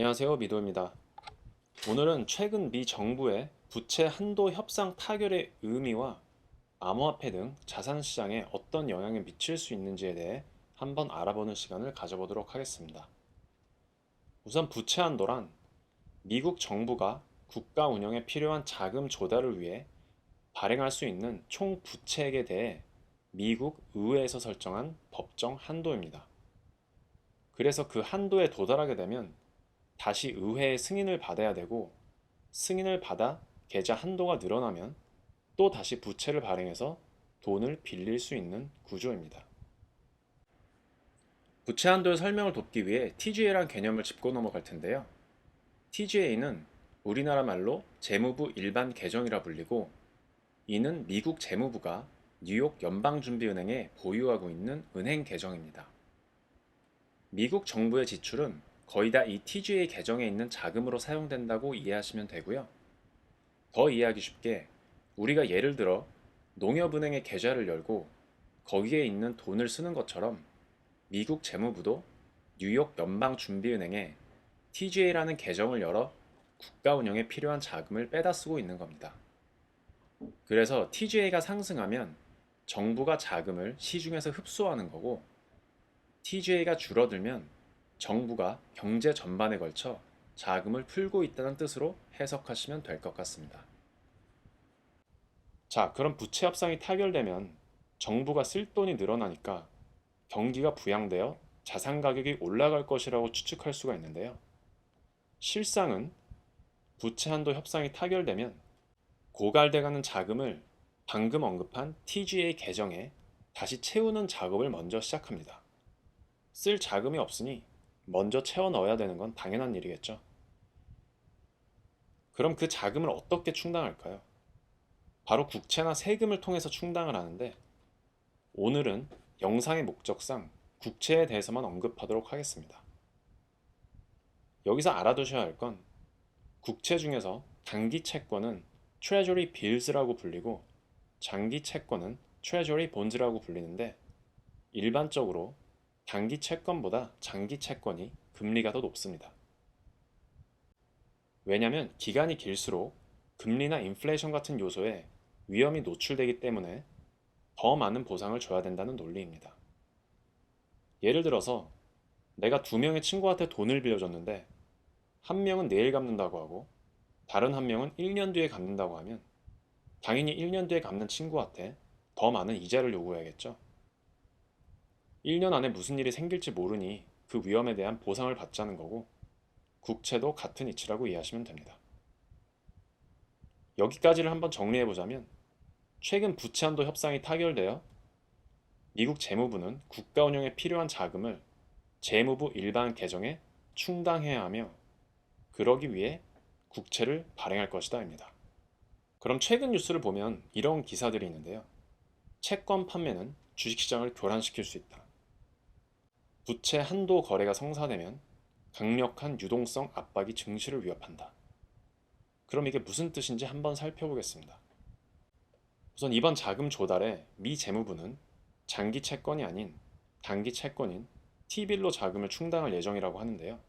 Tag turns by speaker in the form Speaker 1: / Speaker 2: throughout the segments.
Speaker 1: 안녕하세요. 미도입니다. 오늘은 최근 미 정부의 부채 한도 협상 타결의 의미와 암호화폐 등 자산 시장에 어떤 영향을 미칠 수 있는지에 대해 한번 알아보는 시간을 가져보도록 하겠습니다. 우선 부채 한도란 미국 정부가 국가 운영에 필요한 자금 조달을 위해 발행할 수 있는 총 부채액에 대해 미국 의회에서 설정한 법정 한도입니다. 그래서 그 한도에 도달하게 되면 다시 의회의 승인을 받아야 되고 승인을 받아 계좌 한도가 늘어나면 또 다시 부채를 발행해서 돈을 빌릴 수 있는 구조입니다. 부채 한도의 설명을 돕기 위해 TGA란 개념을 짚고 넘어갈 텐데요. TGA는 우리나라 말로 재무부 일반 계정이라 불리고 이는 미국 재무부가 뉴욕 연방준비은행에 보유하고 있는 은행 계정입니다. 미국 정부의 지출은 거의 다 이 TGA 계정에 있는 자금으로 사용된다고 이해하시면 되고요. 더 이해하기 쉽게 우리가 예를 들어 농협은행에 계좌를 열고 거기에 있는 돈을 쓰는 것처럼 미국 재무부도 뉴욕 연방준비은행에 TGA라는 계정을 열어 국가 운영에 필요한 자금을 빼다 쓰고 있는 겁니다. 그래서 TGA가 상승하면 정부가 자금을 시중에서 흡수하는 거고 TGA가 줄어들면 정부가 경제 전반에 걸쳐 자금을 풀고 있다는 뜻으로 해석하시면 될 것 같습니다. 자, 그럼 부채 협상이 타결되면 정부가 쓸 돈이 늘어나니까 경기가 부양되어 자산 가격이 올라갈 것이라고 추측할 수가 있는데요. 실상은 부채 한도 협상이 타결되면 고갈돼가는 자금을 방금 언급한 TGA 계정에 다시 채우는 작업을 먼저 시작합니다. 쓸 자금이 없으니 먼저 채워 넣어야 되는 건 당연한 일이겠죠. 그럼 그 자금을 어떻게 충당할까요? 바로 국채나 세금을 통해서 충당을 하는데 오늘은 영상의 목적상 국채에 대해서만 언급하도록 하겠습니다. 여기서 알아두셔야 할 건 국채 중에서 단기 채권은 Treasury Bills라고 불리고 장기 채권은 Treasury Bonds라고 불리는데 일반적으로 단기 채권보다 장기 채권이 금리가 더 높습니다. 왜냐하면 기간이 길수록 금리나 인플레이션 같은 요소에 위험이 노출되기 때문에 더 많은 보상을 줘야 된다는 논리입니다. 예를 들어서 내가 두 명의 친구한테 돈을 빌려줬는데 한 명은 내일 갚는다고 하고 다른 한 명은 1년 뒤에 갚는다고 하면 당연히 1년 뒤에 갚는 친구한테 더 많은 이자를 요구해야겠죠. 1년 안에 무슨 일이 생길지 모르니 그 위험에 대한 보상을 받자는 거고 국채도 같은 이치라고 이해하시면 됩니다. 여기까지를 한번 정리해 보자면 최근 부채 한도 협상이 타결되어 미국 재무부는 국가 운영에 필요한 자금을 재무부 일반 계정에 충당해야 하며 그러기 위해 국채를 발행할 것이다입니다. 그럼 최근 뉴스를 보면 이런 기사들이 있는데요. 채권 판매는 주식시장을 교란시킬 수 있다. 부채 한도 거래가 성사되면 강력한 유동성 압박이 증시를 위협한다. 그럼 이게 무슨 뜻인지 한번 살펴보겠습니다. 우선 이번 자금 조달에 미 재무부는 장기 채권이 아닌 단기 채권인 T빌로 자금을 충당할 예정이라고 하는데요.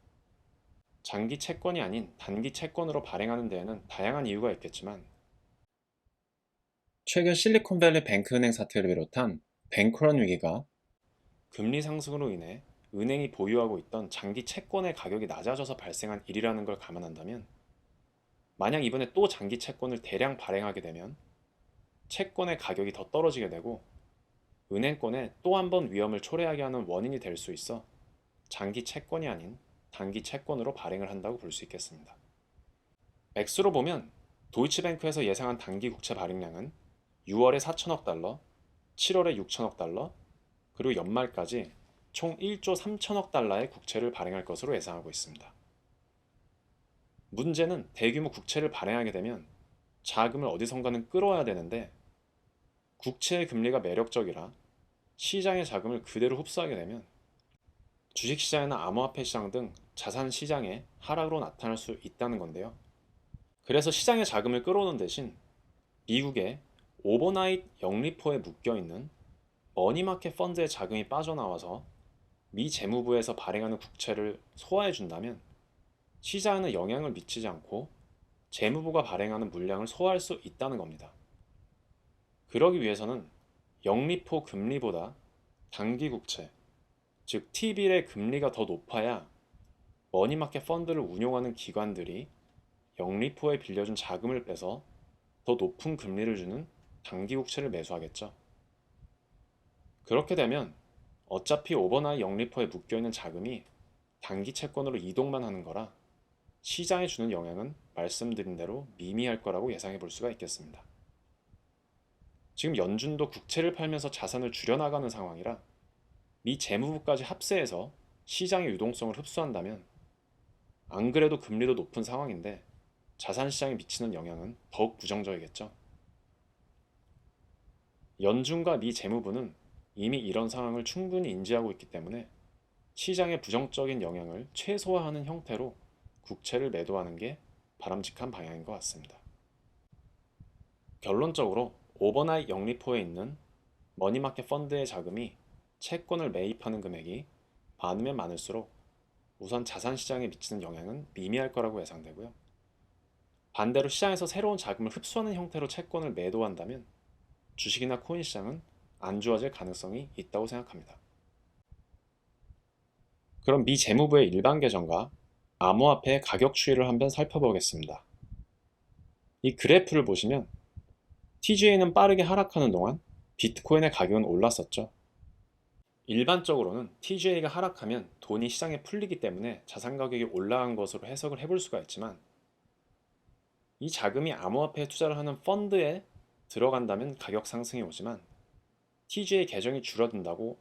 Speaker 1: 장기 채권이 아닌 단기 채권으로 발행하는 데에는 다양한 이유가 있겠지만 최근 실리콘밸리 뱅크은행 사태를 비롯한 뱅크런 위기가 금리 상승으로 인해 은행이 보유하고 있던 장기 채권의 가격이 낮아져서 발생한 일이라는 걸 감안한다면 만약 이번에 또 장기 채권을 대량 발행하게 되면 채권의 가격이 더 떨어지게 되고 은행권에 또 한 번 위험을 초래하게 하는 원인이 될 수 있어 장기 채권이 아닌 단기 채권으로 발행을 한다고 볼 수 있겠습니다. 액수로 보면 도이치뱅크에서 예상한 단기 국채 발행량은 6월에 4천억 달러, 7월에 6천억 달러, 그리고 연말까지 총 1조 3천억 달러의 국채를 발행할 것으로 예상하고 있습니다. 문제는 대규모 국채를 발행하게 되면 자금을 어디선가는 끌어와야 되는데 국채의 금리가 매력적이라 시장의 자금을 그대로 흡수하게 되면 주식시장이나 암호화폐 시장 등 자산 시장에 하락으로 나타날 수 있다는 건데요. 그래서 시장의 자금을 끌어오는 대신 미국의 오버나잇 영리포에 묶여 있는 머니마켓 펀드의 자금이 빠져나와서 미 재무부에서 발행하는 국채를 소화해 준다면 시장에는 영향을 미치지 않고 재무부가 발행하는 물량을 소화할 수 있다는 겁니다. 그러기 위해서는 영리포 금리보다 단기 국채, 즉 T빌의 금리가 더 높아야 머니마켓 펀드를 운용하는 기관들이 영리포에 빌려준 자금을 빼서 더 높은 금리를 주는 단기 국채를 매수하겠죠. 그렇게 되면 어차피 오버나이 영리포에 묶여있는 자금이 단기 채권으로 이동만 하는 거라 시장에 주는 영향은 말씀드린 대로 미미할 거라고 예상해 볼 수가 있겠습니다. 지금 연준도 국채를 팔면서 자산을 줄여나가는 상황이라 미 재무부까지 합세해서 시장의 유동성을 흡수한다면 안 그래도 금리도 높은 상황인데 자산 시장에 미치는 영향은 더욱 부정적이겠죠. 연준과 미 재무부는 이미 이런 상황을 충분히 인지하고 있기 때문에 시장의 부정적인 영향을 최소화하는 형태로 국채를 매도하는 게 바람직한 방향인 것 같습니다. 결론적으로 오버나잇 영리포에 있는 머니마켓 펀드의 자금이 채권을 매입하는 금액이 많으면 많을수록 우선 자산 시장에 미치는 영향은 미미할 거라고 예상되고요. 반대로 시장에서 새로운 자금을 흡수하는 형태로 채권을 매도한다면 주식이나 코인 시장은 안 좋아질 가능성이 있다고 생각합니다. 그럼 미 재무부의 일반 계정과 암호화폐의 가격 추이를 한번 살펴보겠습니다. 이 그래프를 보시면 TGA는 빠르게 하락하는 동안 비트코인의 가격은 올랐었죠. 일반적으로는 TGA가 하락하면 돈이 시장에 풀리기 때문에 자산 가격이 올라간 것으로 해석을 해볼 수가 있지만 이 자금이 암호화폐에 투자를 하는 펀드에 들어간다면 가격 상승이 오지만 TGA 계정이 줄어든다고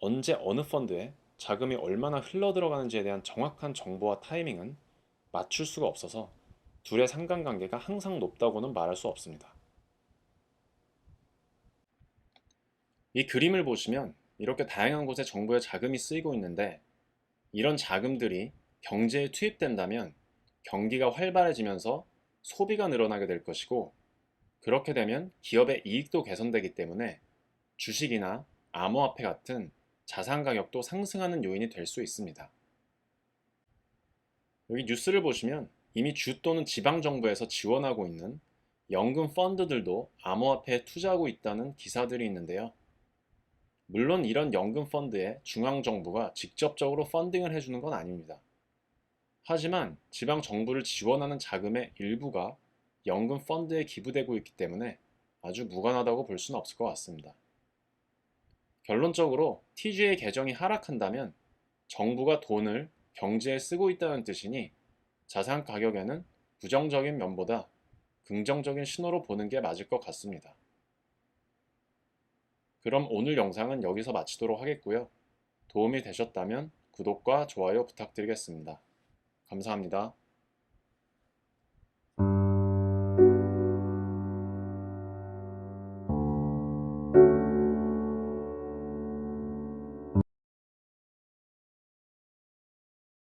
Speaker 1: 언제 어느 펀드에 자금이 얼마나 흘러 들어가는지에 대한 정확한 정보와 타이밍은 맞출 수가 없어서 둘의 상관관계가 항상 높다고는 말할 수 없습니다. 이 그림을 보시면 이렇게 다양한 곳에 정부의 자금이 쓰이고 있는데 이런 자금들이 경제에 투입된다면 경기가 활발해지면서 소비가 늘어나게 될 것이고 그렇게 되면 기업의 이익도 개선되기 때문에 주식이나 암호화폐 같은 자산 가격도 상승하는 요인이 될 수 있습니다. 여기 뉴스를 보시면 이미 주 또는 지방 정부에서 지원하고 있는 연금 펀드들도 암호화폐에 투자하고 있다는 기사들이 있는데요. 물론 이런 연금 펀드에 중앙 정부가 직접적으로 펀딩을 해주는 건 아닙니다. 하지만 지방 정부를 지원하는 자금의 일부가 연금 펀드에 기부되고 있기 때문에 아주 무관하다고 볼 수는 없을 것 같습니다. 결론적으로 TG의 계정이 하락한다면 정부가 돈을 경제에 쓰고 있다는 뜻이니 자산 가격에는 부정적인 면보다 긍정적인 신호로 보는 게 맞을 것 같습니다. 그럼 오늘 영상은 여기서 마치도록 하겠고요. 도움이 되셨다면 구독과 좋아요 부탁드리겠습니다. 감사합니다.